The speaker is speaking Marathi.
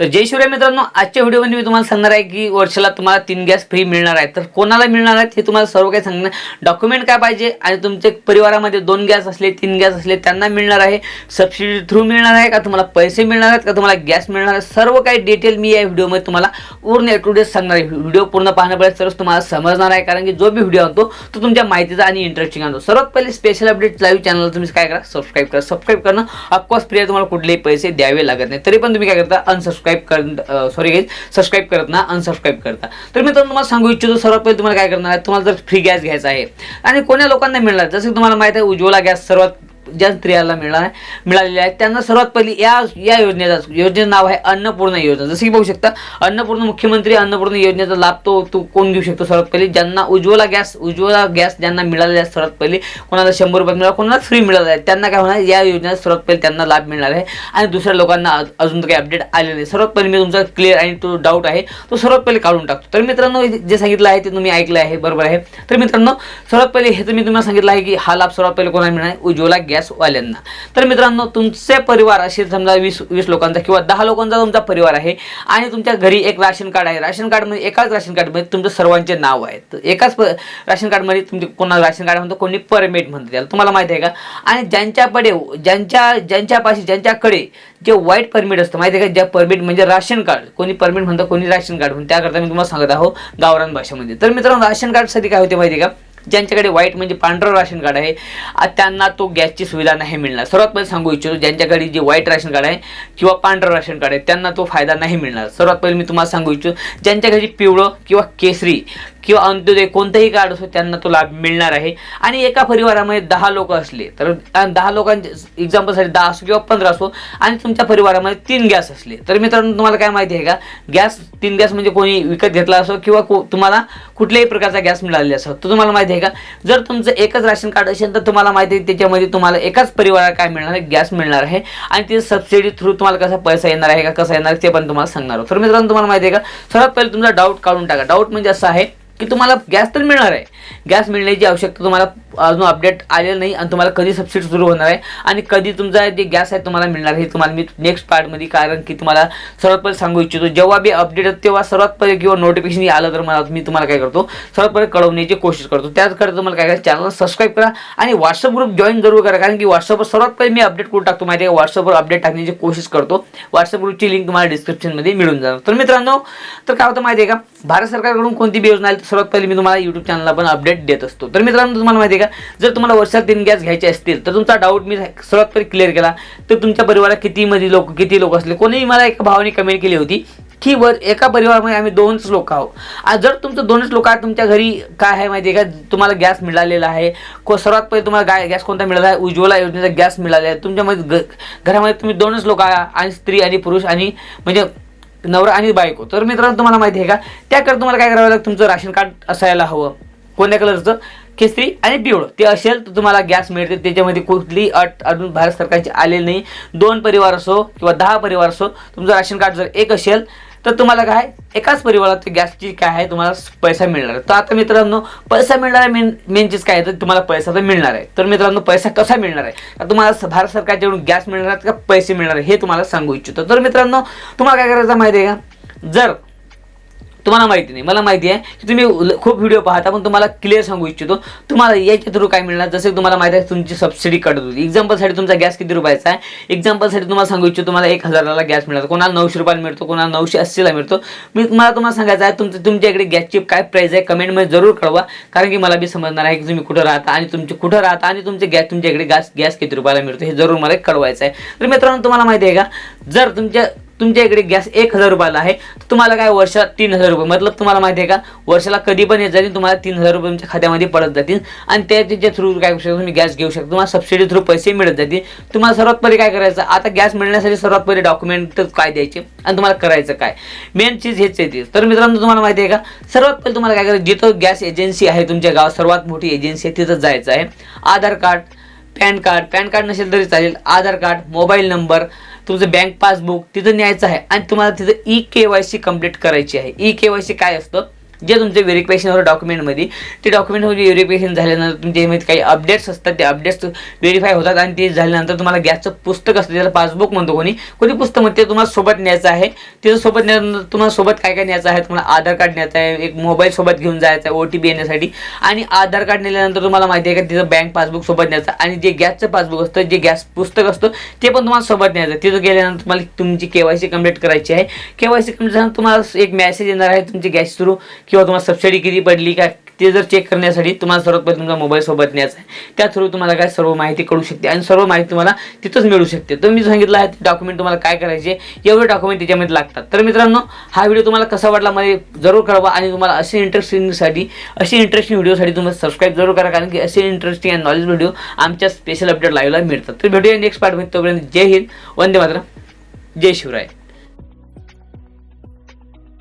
तर जय शिवराय मित्रांनो आजच्या व्हिडिओमध्ये मी तुम्हाला सांगणार आहे की वर्षाला तुम्हाला तीन गॅस फ्री मिळणार आहे तर कोणाला मिळणार आहेत हे तुम्हाला सर्व काही सांगणार. डॉक्युमेंट काय पाहिजे आणि तुमचे परिवारामध्ये दोन गॅस असले तीन गॅस असले त्यांना मिळणार आहे. सबसिडी थ्रू मिळणार आहे का? तुम्हाला पैसे मिळणार आहेत का? तुम्हाला गॅस मिळणार आहे? सर्व काही डिटेल मी या व्हिडिओमध्ये तुम्हाला पूर्ण ए टू डे सांगणार आहे. व्हिडिओ पूर्ण पाहण्यापर्यंत तरच तुम्हाला समजणार आहे. कारण की जो बी व्हिडिओ आणतो तो तुमच्या माहितीचा आणि इंटरेस्टिंग आणतो. सर्वात पहिले स्पेशल अपडेट लाईव्ह चॅनल तुम्ही काय करा? सबस्क्राईब करा. सबस्क्राईब करणं ऑफकोर्स फ्री आहे तुम्हाला कुठलेही पैसे द्यावे लागत नाही. तरी पण तुम्ही काय करता? अनसबस्क्राईब कर सॉरी गाईज सबस्क्राईब करत ना अनसबस्क्राईब करता. तर मी तुम्हाला सांगू इच्छितो सर्वात पहिले तुम्हाला काय करणार आहे? तुम्हाला जर फ्री गॅस घ्यायचा आहे आणि कोण्या लोकांना मिळणार जसं तुम्हाला माहिती आहे उज्ज्वला गॅस सर्वात ज्या स्त्रियाला मिळणार आहे मिळालेले आहे त्यांना सर्वात पहिली या या योजनेचा योजनेचं नाव आहे अन्नपूर्णा योजना. जसं की बघू शकता अन्नपूर्ण मुख्यमंत्री अन्नपूर्णा योजनेचा लाभ तो तो कोण घेऊ शकतो सर्वात पहिली? ज्यांना उज्ज्वला गॅस उज्ज्वला गॅस ज्यांना मिळालेला आहे सर्वात पहिली कोणाला शंभर रुपये मिळाला कोणाला फ्री मिळाला आहे. त्यांना काय होणार? या योजनेचा सर्वात पहिले त्यांना लाभ मिळणार आहे. आणि दुसऱ्या लोकांना अजून काही अपडेट आले नाही. सर्वात पहिले मी तुमचा क्लिअर आणि तो डाऊट आहे तो सर्वात पहिले काढून टाकतो. तर मित्रांनो जे सांगितलं आहे ते तुम्ही ऐकलं आहे बरोबर आहे. तर मित्रांनो सर्वात पहिले हे तर मी तुम्हाला सांगितलं आहे की हा लाभ सर्वात पहिले कोणाला मिळणार आहे? उज्ज्वला गॅसवाल्यांना तर मित्रांनो तुमचे परिवार असे समजा वीस वीस लोकांचा किंवा दहा लोकांचा तुमचा परिवार आहे आणि तुमच्या घरी एक राशन कार्ड आहे. राशन कार्डमध्ये म्हणजे एकाच राशन कार्डमध्ये तुमचं सर्वांचे नाव आहे. तर एकाच राशन कार्डमध्ये तुमचे कोणाला राशन कार्ड म्हणतो कोणी परमिट म्हणतो त्याला. तुम्हाला माहिती आहे का? आणि ज्यांच्याकडे ज्यांच्या ज्यांच्यापाशी ज्यांच्याकडे जे वाईट परमिट असतं माहिती आहे का? ज्या परमिट म्हणजे राशन कार्ड. कोणी परमिट म्हणतं कोणी राशन कार्ड म्हणून त्याकरता मी तुम्हाला सांगत आहो गावरान भाषेमध्ये. तर मित्रांनो राशन कार्डसाठी काय होते माहिती आहे का? ज्यांच्याकडे व्हाईट म्हणजे पांढरं राशन कार्ड आहे त्यांना तो गॅसची सुविधा नाही मिळणार. सर्वात पहिले सांगू इच्छितो ज्यांच्याकडे जे व्हाईट राशन कार्ड आहे किंवा पांढरं राशन कार्ड आहे त्यांना तो फायदा नाही मिळणार. सर्वात पहिले मी तुम्हाला सांगू इच्छितो ज्यांच्या घरी पिवळं किंवा केसरी किंवा अंत्योदय कोणतंही कार्ड असो त्यांना तो लाभ मिळणार आहे. आणि एका परिवारामध्ये दहा लोक असले तर दहा लोकांचे एक्झाम्पलसाठी दहा असो किंवा पंधरा असो आणि तुमच्या परिवारामध्ये तीन गॅस असले. तर मित्रांनो तुम्हाला काय माहिती आहे का? गॅस तीन गॅस म्हणजे कोणी विकत घेतला असो किंवा तुम्हाला कुठल्याही प्रकारचा गॅस मिळालेला असो. तर तुम्हाला माहिती आहे का? जर तुमचं एकच राशन कार्ड असेल तर तुम्हाला माहिती आहे त्याच्यामध्ये तुम्हाला एकाच परिवाराला काय मिळणार आहे? गॅस मिळणार आहे. आणि ते सबसिडी थ्रू तुम्हाला कसा पैसा येणार आहे का? कसा येणार आहे? ते पण तुम्हाला सांगणार आहोत. तर मित्रांनो तुम्हाला माहिती आहे का? सर्वात पहिले तुमचा डाऊट काढून टाका. डाऊट म्हणजे असं आहे की तुम्हाला गॅस तर मिळणार आहे. गॅस मिळण्याची आवश्यकता तुम्हाला अजून अपडेट आलेलं नाही आणि तुम्हाला कधी सबसिडी सुरू होणार आहे आणि कधी तुमचा जे गॅस आहे तुम्हाला मिळणार आहे हे तुम्हाला मी नेक्स्ट पार्टमध्ये कारण की तुम्हाला सर्वात पहिले सांगू इच्छितो जेव्हा बी अपडेट तेव्हा सर्वात पहिले किंवा नोटिफिकेशन आलं तर मला मी तुम्हाला काय करतो सर्वात पहिले कळवण्याची कोशिश करतो. त्याचकडे तुम्हाला काय करा चॅनलला सबस्क्राईब करा आणि व्हॉट्सअप ग्रुप जॉईन जरूर करा कारण की व्हॉट्सअपवर सर्वात पहिले मी अपडेट करून टाकतो. माहिती आहे व्हॉट्सअपवर अपडेट टाकण्याची कोशिश करतो. व्हॉट्सअप ग्रुपची लिंक तुम्हाला डिस्क्रिप्शनमध्ये मिळून जाणार. तर मित्रांनो तर काय होतं माहिती आहे का? भारत सरकारकडून कोणती बी योजना आली? सर्वात पहिले मी तुम्हाला युट्यूब चॅनलला पण अपडेट देत असतो. तर मित्रांनो तुम्हाला माहिती आहे का? जर तुम्हाला वर्षात तीन गॅस घ्यायचे असतील तर तुमचा डाऊट मी सर्वात पहिले क्लिअर केला. तर तुमच्या परिवारात किती मध्ये लोक किती लोक असले? कोणीही मला एका भावाने कमेंट केली होती की वर एका परिवारामध्ये आम्ही दोनच लोक आहोत. जर तुमचं दोनच लोक आहात तुमच्या घरी काय आहे माहिती आहे का? तुम्हाला गॅस मिळालेला आहे. को सर्वात पहिले तुम्हाला गाय गॅस कोणता मिळाला आहे? उज्ज्वला योजनेचा गॅस मिळाला आहे. तुमच्यामध्ये घरामध्ये तुम्ही दोनच लोक आहे आणि स्त्री आणि पुरुष आणि म्हणजे नवरा आणि बायको. तर मित्रांनो तुम्हाला माहिती आहे का? त्याकरता तुम्हाला काय करावं लागतं? तुमचं राशन कार्ड असायला हवं. कोणत्या कलरचं केसरी आणि पिवळं. ते असेल तर तुम्हाला गॅस मिळते. त्याच्यामध्ये कुठली अट अजून भारत सरकारची आलेली नाही. दोन परिवार असो किंवा दहा परिवार असो तुमचं राशन कार्ड जर एक असेल तर तुम्हाला काय एकाच परिवारात गॅसची काय आहे तुम्हाला पैसा मिळणार. आहे तर आता मित्रांनो पैसा मिळणार आहे मेन मेन चीज काय आहे तर तुम्हाला पैसा तर मिळणार आहे. तर मित्रांनो पैसा कसा मिळणार आहे? तुम्हाला भारत सरकारच्याकडून गॅस मिळणार का पैसे मिळणार आहे हे तुम्हाला सांगू इच्छितो. तर मित्रांनो तुम्हाला काय करायचं माहिती आहे का? जर तुम्हाला माहिती नाही. मला माहिती आहे की तुम्ही ल- खूप व्हिडिओ पाहता पण तुम्हाला क्लिअर सांगू इच्छितो. तुम्हाला याच्या थ्रू काय मिळणार जसं की तुम्हाला माहिती आहे तुमची सबसिडी कटत होती. एक्झाम्पलसाठी तुमचा गॅस किती रुपयाचा आहे? एक्झाम्पलसाठी तुम्हाला सांगू इच्छितो तुम्हाला एक हजाराला गॅस मिळतो कोणाला नऊशे रुपयाला मिळतो कोणाला नऊशे अस्सीला मिळतो. मी तुम्हाला तुम्हाला सांगायचं आहे तुमचं तुमच्या इकडे गॅसची काय प्राईस आहे कमेंटमध्ये जरूर कळवा. कारण की मला बी समजणार आहे की तुम्ही कुठं राहता आणि तुमचे कुठं राहता आणि तुमचे गॅस तुमच्या इकडे गॅस गॅस किती रुपयाला मिळतो हे जरूर मला कळवायचं आहे. तर मित्रांनो तुम्हाला माहिती आहे का? जर तुमच्या तुमच्या इकडे गॅस एक हजार रुपयाला आहे. तर तुम्हाला काय वर्षात तीन हजार रुपये? मतलब तुम्हाला माहिती आहे का? वर्षाला कधी पण येत जातील तुम्हाला तीन हजार रुपये तुमच्या खात्यामध्ये पडत जातील. आणि त्याच्या थ्रू काय करू शकता तुम्ही गॅस घेऊ शकता. तुम्हाला सबसिडी थ्रू पैसे मिळत जातील. तुम्हाला सर्वात पहिले काय करायचं? आता गॅस मिळण्यासाठी सर्वात पहिले डॉक्युमेंट काय द्यायचे? आणि तुम्हाला करायचं काय? मेन चीज हेच येते तर मित्रांनो तुम्हाला माहिती आहे का? सर्वात पहिले तुम्हाला काय करायचं? जिथं गॅस एजन्सी आहे तुमच्या गावात सर्वात मोठी एजन्सी आहे तिथं जायचं आहे. Aadhaar card pan card pan card नसेल तरी चालेल. आधार कार्ड मोबाईल नंबर तुमचं बँक पासबुक तिथं न्यायचं आहे. आणि तुम्हाला तिथं E K Y C complete करायची आहे. ई के वाय सी काय असतं? जे तुमचे व्हेरिफिकेशनवर डॉक्युमेंटमध्ये ते डॉक्युमेंटमध्ये व्हेरिफिकेशन झाल्यानंतर तुमच्यामध्ये काही अपडेट्स असतात ते अपडेट्स व्हेरीफाय होतात आणि ते झाल्यानंतर तुम्हाला गॅसचं पुस्तक असतं त्याला पासबुक म्हणतो कोणी. कोणी पुस्तक म्हणते? ते तुम्हाला सोबत न्यायचं आहे. त्याचं सोबत न्यायनंतर तुम्हाला सोबत काय काय न्यायचं आहे? तुम्हाला आधार कार्ड न्यायचं आहे एक मोबाईल सोबत घेऊन जायचं आहे ओ टी पी येण्यासाठी. आणि आधार कार्ड नेल्यानंतर तुम्हाला माहिती आहे का तिथं बँक पासबुक सोबत न्यायचं आणि जे गॅसचं पासबुक असतं जे गॅस पुस्तक असतं ते पण तुम्हाला सोबत न्यायचं तिथं गेल्यानंतर तुम्हाला तुमची के वाय सी कंप्लीट करायची आहे. के वाय सी कंप्लीट झाल्यानंतर तुम्हाला एक मेसेज येणार आहे तुमची गॅस थ्रू किंवा तुम्हाला सबसिडी किती पडली का ते जर चेक करण्यासाठी तुम्हाला सर्वात पहिले तुमचा मोबाईल सोबत न्यायचा आहे. त्या थ्रू तुम्हाला काय सर्व माहिती कळू शकते आणि सर्व माहिती तुम्हाला तिथंच मिळू शकते. तर मी सांगितलं आहे डॉक्युमेंट तुम्हाला काय करायचे एवढे डॉक्युमेंट त्याच्यामध्ये लागतात. तर मित्रांनो हा व्हिडिओ तुम्हाला कसा वाटला मध्ये जरूर कळवा आणि तुम्हाला असे इंटरेस्टिंगसाठी असे इंटरेस्टिंग व्हिडिओसाठी तुम्हाला सबस्क्राईब जरूर करा कारण की असे इंटरेस्टिंग अँड नॉलेज व्हिडिओ आमच्या स्पेशल अपडेट लाईव्हला मिळतात. तर भेटूया नेक्स्ट पार्टमध्ये तोपर्यंत जय हिंद वंदे मातरम जय शिवराय.